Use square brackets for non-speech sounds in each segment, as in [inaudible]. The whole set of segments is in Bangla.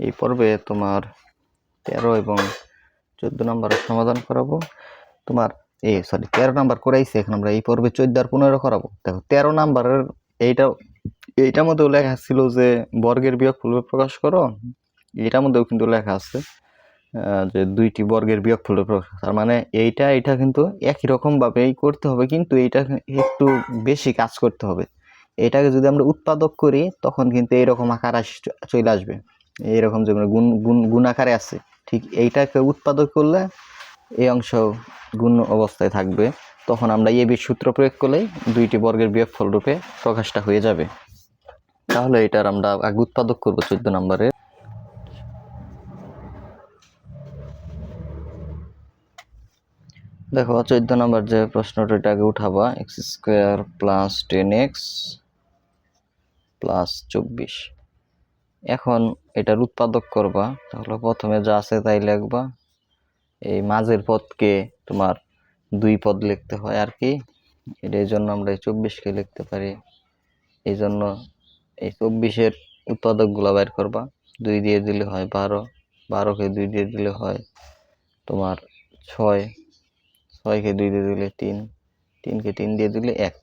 এই পর্বে তোমার তেরো এবং চোদ্দ নম্বরের সমাধান করাবো। তোমার এই সরি তেরো নাম্বার করাইছি, এখন আমরা এই পর্বে চোদ্দ আর পনেরো করাবো। দেখো, তেরো নাম্বারের এইটা, এইটার মধ্যেও লেখা ছিল যে, বর্গের বিয়োগ ফুলবে প্রকাশ করো। এটার মধ্যেও কিন্তু লেখা আছে যে দুইটি বর্গের বিয়োগ ফুলবে প্রকাশ। তার মানে এইটা এটা কিন্তু একই রকম ভাবেই করতে হবে, কিন্তু এইটা একটু বেশি কাজ করতে হবে। এটাকে যদি আমরা উৎপাদক করি, তখন কিন্তু এইরকম আকার চলে আসবে। এইরকম যেমন গুণ গুণ গুণ আকারে আছে, ঠিক এইটাকে উৎপাদক করলে এই অংশ গুণ অবস্থায় থাকবে। তখন আমরা এ বি সূত্র প্রয়োগ করলেই দুইটি বর্গের বিয়োগফল রূপে প্রকাশটা হয়ে যাবে। তাহলে এটার আমরা আগে উৎপাদক করব চোদ্দ নম্বরে। দেখো, চোদ্দ নম্বর যে প্রশ্নটা, এটা আগে উঠাবা। X square plus ten X plus চব্বিশ। এখন এটার উৎপাদক করবা, তাহলে প্রথমে যা আছে তাই লিখবা। এই মাঝের পদকে তোমার দুই পদ লিখতে হয় আর কি। এই জন্য আমরা এই চব্বিশকে লিখতে পারি। এই জন্য এই চব্বিশের উৎপাদকগুলো বের করবা। দুই দিয়ে দিলে হয় বারো। বারোকে দুই দিয়ে দিলে হয় তোমার ছয়। ছয়কে দুই দিয়ে দিলে তিন। তিনকে তিন দিয়ে দিলে এক।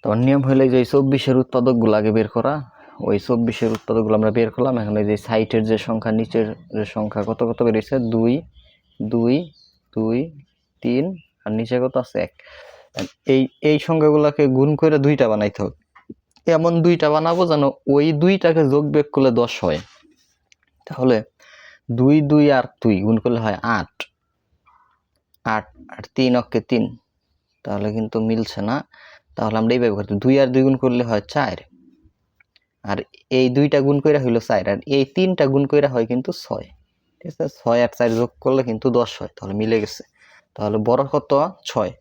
তোমার নিয়ম হলে যে চব্বিশের উৎপাদকগুলো আগে বের করা। ওই চব্বিশের উৎপাদকগুলো আমরা বের করলাম। এখন এই যে সাইটের যে সংখ্যা, নিচের যে সংখ্যা, কত কত বেরিয়েছে দুই দুই দুই, তিন, আর নিচে কত আছে? এক। এই এই সংখ্যাগুলোকে গুণ করে দুইটা বানাইতে হবে। এমন দুইটা বানাবো যেন ওই দুইটাকে যোগ বিয়োগ করলে দশ হয়। তাহলে দুই দুই, আর দুই গুণ করলে হয় আট। আট আর তিন অক্ষে তিন। তাহলে কিন্তু মিলছে না। তাহলে আমরা এইভাবে করতে দুই আর দুই গুণ করলে হয় চার। আর এই দুইটা গুণ কইরা হইল চার, আর এই তিনটা গুণ কইরা হয় কিন্তু ছয়। ঠিক আছে? ছয় আর চার যোগ করলে কিন্তু দশ হয়, তাহলে মিলে গেছে। তাহলে বড় কত? ছয়।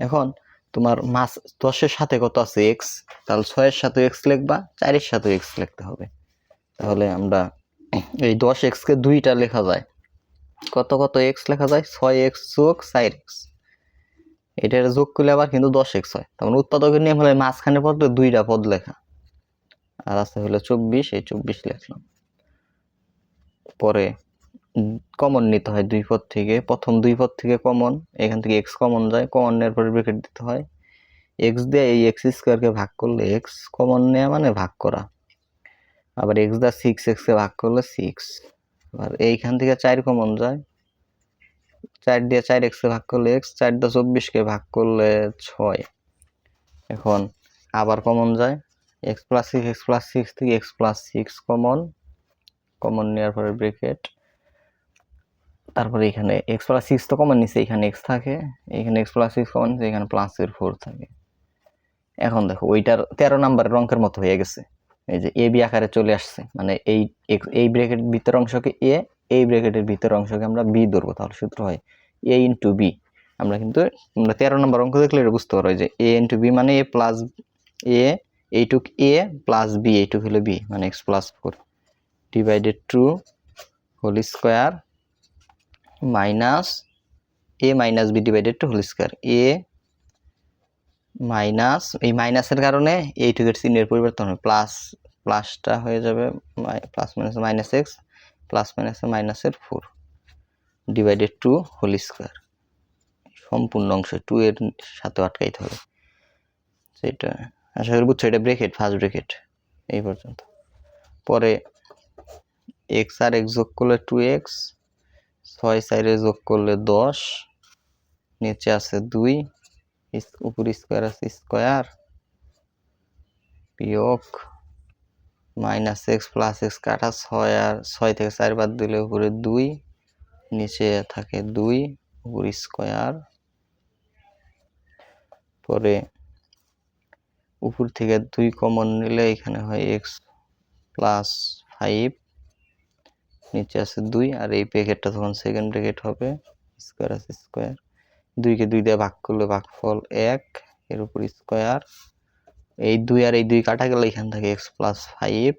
এখন তোমার মাস দশের সাথে কত আছে? এক্স তাহলে ছয়ের সাথে এক্স লিখবা, চারের সাথে এক্স লিখতে হবে। তাহলে আমরা এই দশ এক্সকে দুইটা লেখা যায়। কত কত এক্স লেখা যায়? ছয় এক্স যোগ চার এক্স এটার যোগ করলে আবার কিন্তু দশ এক্স হয়। তখন উৎপাদকের নিয়ম হলে মাঝখানে পদ দুইটা পদ লেখা। আর আছে হলো চব্বিশ, এই চব্বিশ লিখলাম। পরে কমন নিতে হয় দুই পদ থেকে। প্রথম দুই পদ থেকে কমন এখান থেকে এক্স কমন যায়। কমন নেওয়ার পরে ব্রেকেট দিতে হয়। এক্স দিয়ে এই এক্স স্কোয়ারকে ভাগ করলে এক্স কমন নেওয়া মানে ভাগ করা। আবার এক্স দা সিক্স এক্সকে ভাগ করলে সিক্স আর এইখান থেকে চার কমন যায়। চার দিয়ে চার এক্সকে ভাগ করলে এক্স চার দা চব্বিশকে ভাগ করলে ছয়। এখন আবার কমন যায়। X plus six X plus six থেকে X plus six common common নেওয়ার পরে ব্রেকেট তারপরে এখানে এক্স প্লাস সিক্স তো কমন নিচ্ছে এখানে এক্স থাকে, এখানে এক্স প্লাস সিক্স কমন নিচ্ছে এখানে প্লাসের ফোর থাকে। এখন দেখো, ওইটার তেরো নাম্বারের অঙ্কের মতো হয়ে গেছে। এই যে এ বি আকারে চলে আসছে মানে এই এই ব্রেকেট ভিতর অংশকে এ এই ব্রেকেটের ভিতর অংশকে আমরা বি ধরবো। তাহলে সূত্র হয় এ ইন্টু বি আমরা কিন্তু, আমরা তেরো নম্বর অঙ্ক দেখলে এটা বুঝতে পারো যে এ ইন্টু বি মানে এ প্লাস এ এইটুক এ প্লাস বি এইটুক হলো বি মানে X plus four divided two whole square minus A minus B divided two whole square A minus এই মাইনাসের কারণে এইটুকের চিহ্নের পরিবর্তন হবে। প্লাস প্লাসটা হয়ে যাবে plus minus minus X plus মাইনাসে মাইনাসের four divided two whole square সম্পূর্ণ অংশ টু এর সাথে আটকাইতে হবে। সেটা আশা করি বুঝছ, এটা ব্রেকেট ফার্স্ট ব্রেকেট এই পর্যন্ত। পরে এক্স আর এক্স যোগ করলে টু এক্স ছয় সাইডে যোগ করলে দশ, নিচে আছে দুই উপর স্কোয়ার আছে স্কোয়ার বিয়োগ মাইনাস এক্স প্লাস এক্স কাটা ছয় আর ছয় থেকে চার বাদ দিলে উপরে দুই, নিচে থাকে দুই, উপর স্কোয়ার পরে উপর থেকে দুই কমন নিলে এখানে হয় এক্স প্লাস ফাইভ নিচে আছে দুই, আর এই ব্র্যাকেটটা তখন সেকেন্ড ব্র্যাকেট হবে স্কোয়ার আছে স্কোয়ার দুইকে দুই দিয়ে ভাগ করলে ভাগফল এক, এর উপর স্কোয়ার এই দুই আর এই দুই কাটা গেলে এখান থেকে X plus five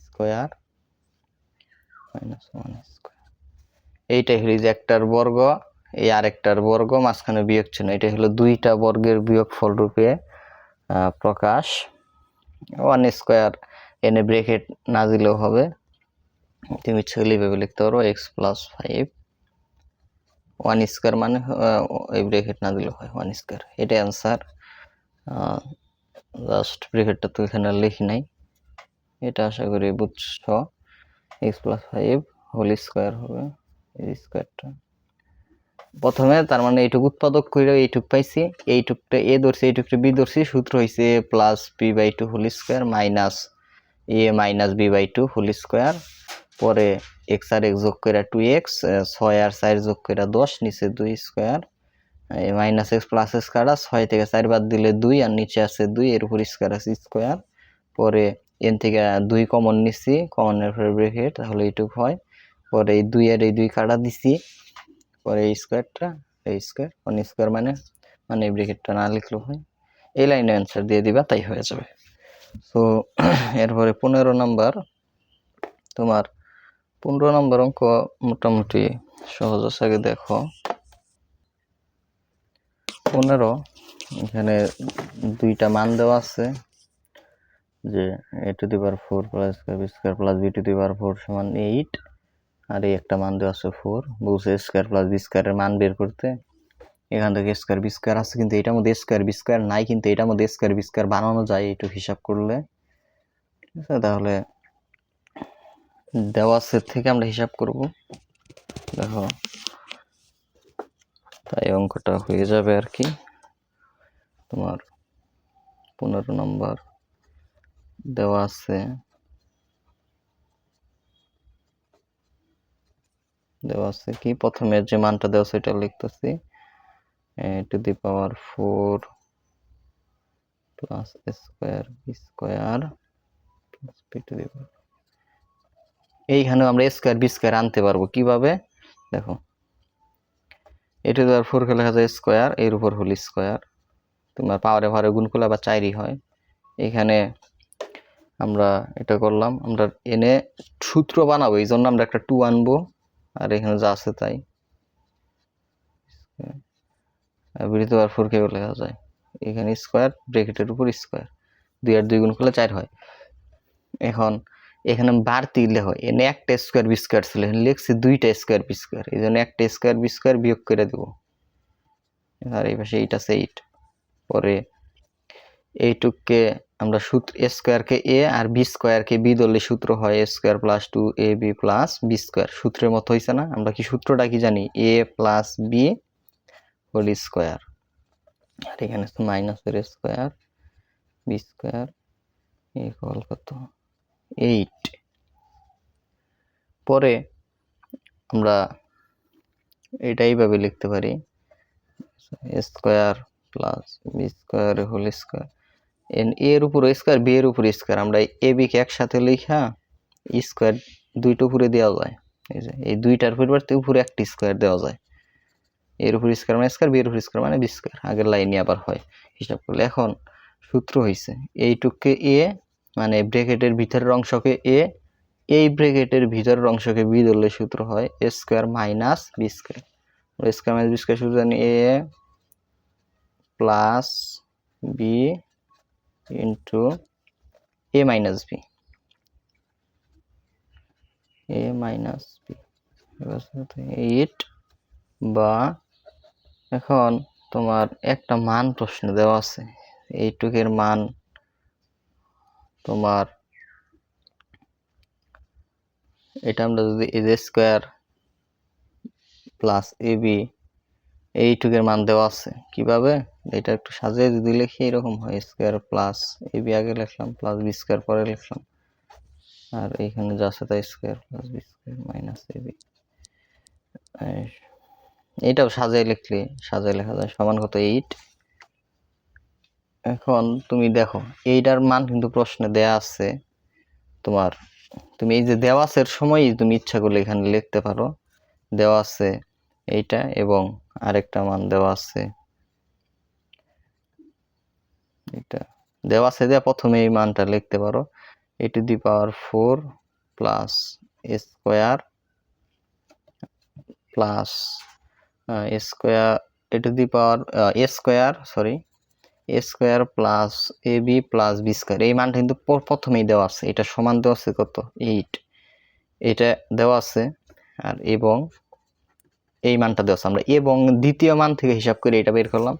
square minus one square এইটাই হলো যে একটার বর্গ, এই আরেকটার বর্গ, মাঝখানে বিয়োগ চিহ্ন এটা হলো দুইটা বর্গের বিয়োগ ফল রূপে প্রকাশ। ওয়ান স্কোয়ার এনে ব্রেকেট না দিলেও হবে। তুমি করলে এইভাবে লিখতে পারো X plus five one square মানে এই ব্রেকেট না দিলেও হয় ওয়ান স্কোয়ার এটাই অ্যান্সার জাস্ট ব্রেকেটটা তো এখানে লিখি নাই। এটা আশা করি বুঝছ। X plus five whole square হবে, এই স্কোয়ারটা প্রথমে তার মানে এইটুক উৎপাদক করে এইটুক পাইছি, এইটুকটা এ ধরছি, এইটুকটা বি ধরছি, সূত্র হয়েছে A plus B by two whole square minus A minus B by two whole square পরে এক্স আর এক্স যোগ করে টু এক্স ছয় আর চার যোগ করে দশ, নিচে দুই square minus X plus X কাটা ছয় থেকে চার বাদ দিলে দুই, আর নিচে আছে দুই, এর উপর স্কোয়ার আছে স্কোয়ার পরে এন থেকে দুই কমন নিচ্ছি কমনের পরে তাহলে এইটুক হয়, পরে এই দুই আর এই দুই কাটা দিছি পরে এই স্কোয়ারটা এই স্কোয়ার অন স্কোয়ার মানে মানে এই ব্রেকেটটা না লিখলেও হয়। এই লাইনে অ্যান্সার দিয়ে দিবা, তাই হয়ে যাবে। সো [clears throat] এরপরে পনেরো নাম্বার। তোমার পনেরো নম্বর অঙ্ক মোটামুটি সহজ আগে দেখো। পনেরো, এখানে দুইটা মান দেওয়া আছে, যে A to the power four plus square plus B to the power four সমান এইট আর এই একটা মান দেওয়া আছে ফোর বলছে স্কোয়ার প্লাস বি স্কোয়ারের মান বের করতে। এখান থেকে স্কোয়ার বি স্কোয়ার আছে, কিন্তু এটার মধ্যে স্কোয়ার বি স্কোয়ার নাই, কিন্তু এটার মধ্যে স্কোয়ার বি স্কোয়ার বানানো যায়, একটু হিসাব করলে। ঠিক আছে, তাহলে দেওয়া সেট থেকে আমরা হিসাব করব। দেখো, তাই অঙ্কটা হয়ে যাবে আর কি। তোমার পনেরো নম্বর দেওয়া আছে। দেওয়া আছে। কি প্রথমে যে মানটা দেওয়া আছে এটা লিখতেছি। To the power four plus square square plus P to the power এইখানে আমরা স্কোয়ার বি স্কোয়ার আনতে পারব কীভাবে? দেখো। এটি দেওয়ার ফোরকে লেখা যায় স্কোয়ার, এর উপর হল স্কোয়ার। তোমার পাওয়ারে ভারে গুণ করলে আবার চারই হয়। এখানে আমরা এটা করলাম। আমরা এনে সূত্র বানাবো এই জন্য আমরা একটা টু আনব। আর এখানে যা আছে তাই। বিড়িতে আর ফোর কেউ লেখা যায়। এখানে স্কোয়ার ব্রেকেটের উপর স্কোয়ার দুই আর দুই গুণ করলে চার হয়। এখন এখানে বাড়তি লেখ এনে একটা স্কোয়ার বি স্কোয়ার ছিল। এখানে লিখছি দুইটা স্কোয়ার বি স্কোয়ার এই জন্য একটা স্কোয়ার বি স্কোয়ার বিয়োগ করে দেবো। আর এই পাশে এইট আছে এইট পরে এইটুককে আমরা সূত্র এ স্কোয়ারকে এ আর বি স্কোয়ারকে বি ধরলে সূত্র হয় A square plus two A B plus B square. সূত্রের মতো হয়েছে না? আমরা কি সূত্রটা কি জানি? A plus B whole square. আর এখানে মাইনাসের স্কোয়ার, বি স্কোয়ার ইকুয়াল কত? এইট পরে আমরা এটা এইভাবে লিখতে পারি। Square plus B square whole square. N এর উপর স্কোয়ার বি এর উপর স্কোয়ার আমরা এ বিকে একসাথে লিখা স্কোয়ার দুইটা উপরে দেওয়া যায়। এই যে, এই দুইটার পরিবর্তে উপরে একটি স্কোয়ার দেওয়া যায়। এর উপর স্কোয়ার মানে স্কোয়ার বি এর উপর স্কোয়ার মানে বি স্কোয়ার আগের লাইনে আবার হয়। হিসাব করলে এখন সূত্র হয়েছে এইটুকু এ মানে ব্রেকেটের ভিতরের অংশকে এ এই ব্রেকেটের ভিতরের অংশকে বি ধরলে সূত্র হয় A square minus B square square minus B square সূত্র জানি A plus B into A minus B A minus B eight বা এখন তোমার একটা মান প্রশ্ন দেওয়া আছে। এইটুকের মান তোমার এটা আমরা যদি A square plus A B এইটুকের মান দেওয়া আছে। কীভাবে? এটা একটু সাজিয়ে যদি লিখি, এরকম হয় স্কোয়ার প্লাস এ বি আগে লিখলাম প্লাস বি স্কোয়ার পরে লিখলাম। আর এইখানে যা আছে তাই square plus B square minus A B এইটাও সাজাই লিখলে সাজাই লেখা যায়, সমান কত? এইট এখন তুমি দেখো, এইটার মান কিন্তু প্রশ্নে দেয়া আছে। তোমার, তুমি এই যে দেওয়া আছের সময়ই তুমি ইচ্ছা করলে এখানে লিখতে পারো। দেওয়া আছে এইটা এবং আরেকটা মান দেওয়া আছে এটা দেওয়া আছে দেওয়া প্রথমে এই মানটা লিখতে পারো A to the power four plus square plus square A to the power A square sorry A square plus A B plus B square এই মানটা কিন্তু প্রথমেই দেওয়া আছে, এটা সমান দেওয়া আছে কত? এইট এটা দেওয়া আছে, আর এবং এই মানটা দেওয়া আছে, আমরা এবং দ্বিতীয় মান থেকে হিসাব করে এটা বের করলাম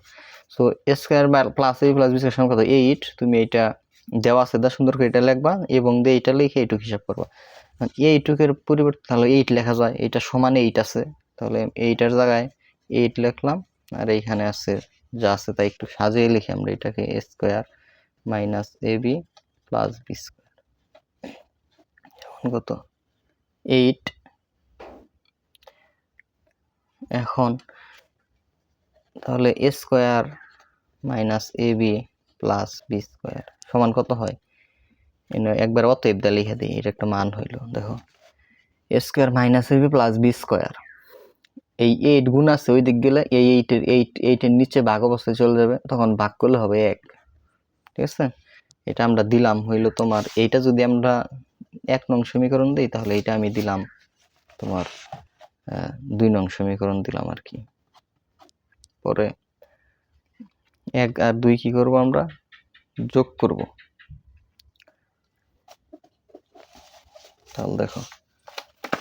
so A square plus A plus B square কত এইট তুমি এটা দেওয়া আছে দা, সুন্দর করে এটা লিখবা এবং দিয়ে এটা লিখে এইটুক হিসাব করবা। এইটুকের পরিবর্তে তাহলে এইট লেখা যায়, এটা সমান এইট আছে। তাহলে এইটার জায়গায় এইট লিখলাম, আর এইখানে আছে যা আছে তাই একটু সাজিয়ে লিখি আমরা এটাকে A square minus A B plus B square এখন কত? এইট এখন তাহলে A square minus A B plus B square সমান কত হয়? একবার অতএব দা লিখে দিই এটা একটা মান হইল, দেখো। A square minus A B plus B square. এই এইট গুণ আছে, ওই দিক গেলে এই এইটের এইট এইটের নিচে ভাগ অবস্থায় চলে যাবে, তখন ভাগ করলে হবে এক। ঠিক আছে? এটা আমরা দিলাম, হইল তোমার, এইটা যদি আমরা এক নং সমীকরণ দিই, তাহলে এটা আমি দিলাম তোমার দুই নং সমীকরণ দিলাম আর কি। পরে এক আর দুই কি করব আমরা? যোগ করব। তাহলে দেখো,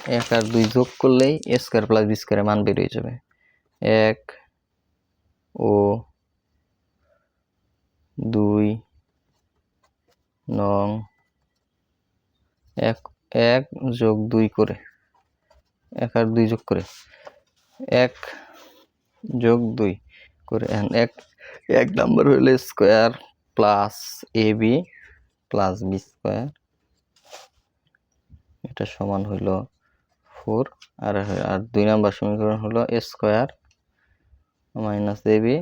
এক আর দুই যোগ করলেই এ স্কোয়ার প্লাস বি স্কোয়ারের মান বের হয়ে যাবে। এক ও দুই নং এক এক যোগ দুই করে। এক আর দুই যোগ করে। এক যোগ দুই। করে এখন এক এক নাম্বার হইলে square plus A B plus B square. এটা সমান হইল ফোর, আর আর দুই নাম্বার সমীকরণ হলো A square minus A B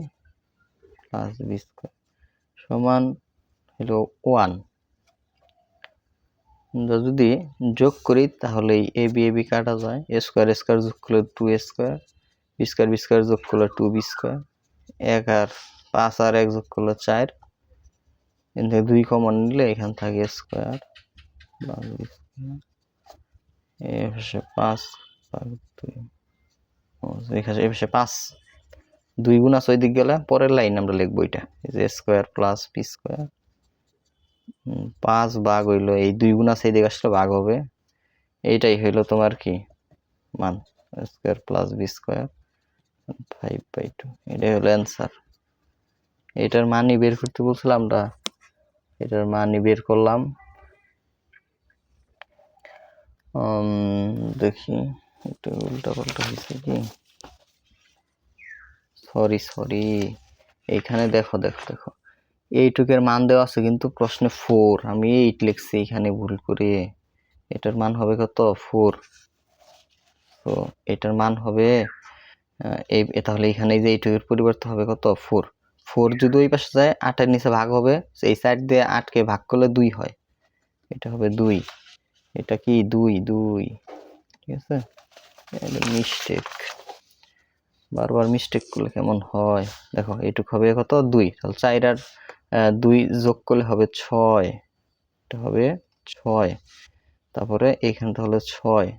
plus B square সমান হলো ওয়ান। যদি যোগ করি তাহলে এ বি এ বি কাটা যায়। এ স্কোয়ার স্কোয়ার যোগ করলে two square, B square B square যোগ করলে টু বি স্কোয়ার। এক আর পাঁচ আর এক যোগ করলে চার। এখান থেকে দুই কমন নিলে এখান থাকে স্কোয়ার পাঁচ এখানে পাঁচ। দুই গুণ আছে দিক গেলে, পরের লাইন আমরা লিখব এটা যে স্কোয়ার প্লাস পি স্কোয়ার পাঁচ ভাগ হইল, এই দুই গুণ আছে এই দিকে আসলে ভাগ হবে। এইটাই হইল তোমার কি? মান square plus B square five by two এটাই হলো অ্যান্সার এটার মানই বের করতে বলছিলাম আমরা। এটার মানই বের করলাম। দেখি, একটু উল্টা পাল্টা হয়েছে কি? সরি সরি এইখানে দেখো দেখো দেখো। এইটুকের মান দেওয়া আছে কিন্তু প্রশ্নে ফোর আমি এইট লিখছি, এখানে ভুল করে। এটার মান হবে কত? ফোর তো এটার মান হবে এই তাহলে এখানে যে এইটুকের পরিবর্তে হবে কত? ফোর ফোর যদি ওই পাশে যায়, আটের নিচে ভাগ হবে, এই সাইড দিয়ে আটকে ভাগ করলে দুই হয়। এটা হবে দুই। এটা কি? দুই দুই। ঠিক আছে? মিস্টেক বারবার মিস্টেক করলে কেমন হয়? দেখো, এইটুক হবে কত? দুই। তাহলে চার আর দুই যোগ করলে হবে ছয়। এটা হবে ছয়। তারপরে এইখানে তাহলে ছয়।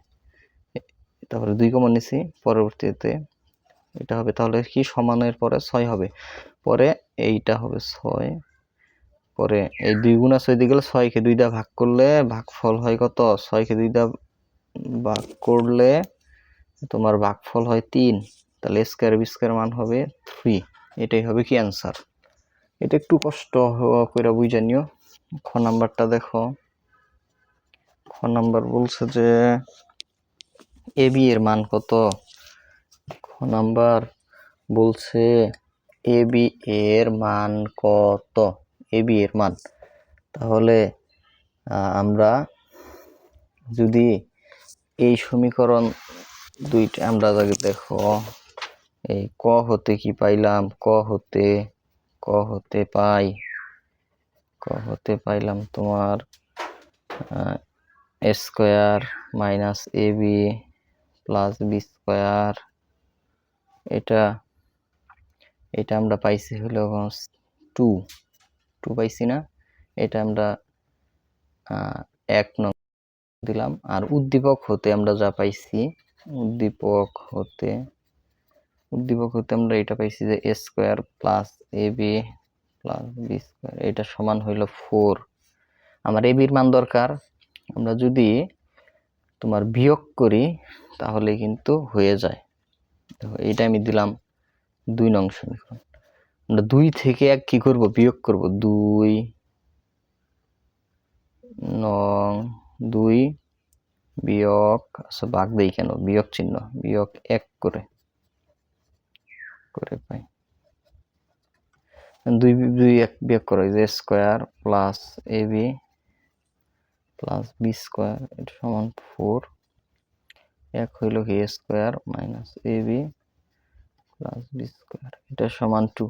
তারপরে দুই কমন নিছি, পরবর্তীতে এটা হবে তাহলে কি সমানের পরে ছয় হবে। পরে এইটা হবে ছয়। পরে এই দুই গুণ আছে ওইদিকে গেলে ছয়কে দুই দা ভাগ করলে ভাগফল হয় কত? ছয়কে দুই দা ভাগ করলে তোমার ভাগফল হয় তিন। তাহলে স্কোয়ার বি স্কোয়ার মান হবে থ্রি এটাই হবে কি অ্যান্সার এটা একটু কষ্ট করে বুঝে নিও। খ নাম্বারটা দেখো। খ নাম্বার বলছে যে এ বি এর মান কত? নাম্বার বলছে এ বি এর মান কত? এ বি এর মান। তাহলে আমরা যদি এই সমীকরণ দুইটা, আমরা আগে দেখো, এই ক হতে কি পাইলাম? ক হতে ক হতে পাই, ক হতে পাইলাম তোমার square minus A B plus B square এটা এটা আমরা পাইছি হলো টু। টু পাইছি না, এটা আমরা এক নং দিলাম। আর উদ্দীপক হতে আমরা যা পাইছি, উদ্দীপক হতে উদ্দীপক হতে আমরা এটা পাইছি যে A square plus A B plus B square, এটা সমান হইল ফোর। আমার এ বির মান দরকার। আমরা যদি তোমার বিয়োগ করি, তাহলে কিন্তু হয়ে যায়। দেখো এইটা আমি দিলাম দুই নং সমীকরণ। আমরা দুই থেকে এক কি করব? বিয়োগ করব দুই নং দুই বিয়োগ আচ্ছা বাঘ দেই কেন? বিয়োগ চিহ্ন, বিয়োগ এক করে করে পাই। দুই দুই এক বিয়োগ করো যে square plus A B plus B square, এটা সমান ফোর। এক হইল কি A square minus A B plus B square, এটা সমান টু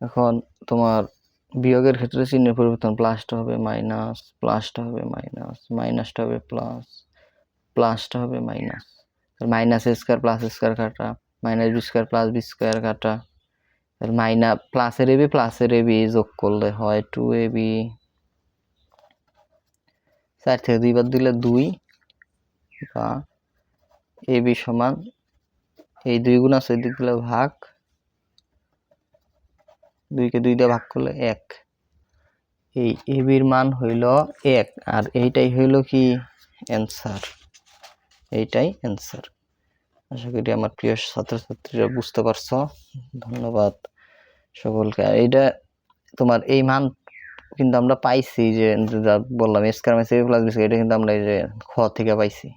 এখন তোমার বিয়োগের ক্ষেত্রে চিহ্নের পরিবর্তন প্লাসটা হবে মাইনাস, প্লাসটা হবে মাইনাস, মাইনাসটা হবে প্লাস, প্লাসটা হবে minus. Minus square plus square কাটা, minus B square plus B square কাটা। মাইনা, প্লাসের এবি প্লাসের এবি যোগ করলে হয় টু এবি চার থেকে দুইবার দিলে দুই বা এবি সমান, এই দুই গুণ আছে দিক দিলে ভাগ, দুইকে দুই দিয়ে ভাগ করলে এক। এই এবির মান হইল এক, আর এইটাই হইল কি? অ্যান্সার এইটাই অ্যান্সার আশা করি আমার প্রিয় ছাত্রছাত্রীরা বুঝতে পারছ। ধন্যবাদ সকলকে। এইটা তোমার এই মান কিন্তু আমরা পাইছি যে বললাম square minus A plus B এটা কিন্তু আমরা এই যে খ থেকে পাইছি।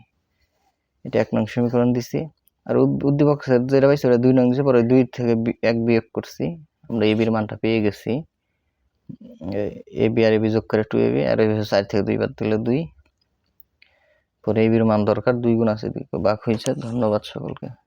এটা এক নং সমীকরণ দিছি। আর উদ- উদ্দীপক যেটা পাইছি ওটা দুই নং দিছে, পরে দুই থেকে এক বিয়োগ করছি। আমরা এবির মানটা পেয়ে গেছি। এ বি আর এবি যোগ করে টু এবি আর এবি চার থেকে দুই বাদ দিলে দুই। পরে এবির মান দরকার, দুই গুণ আছে, দুই। বাক হয়েছে, ধন্যবাদ সকলকে।